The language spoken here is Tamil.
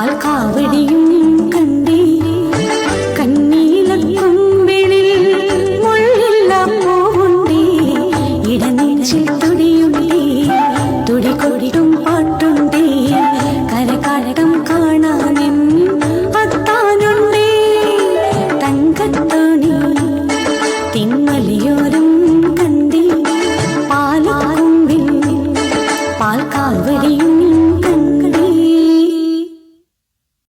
பால் காவடியும்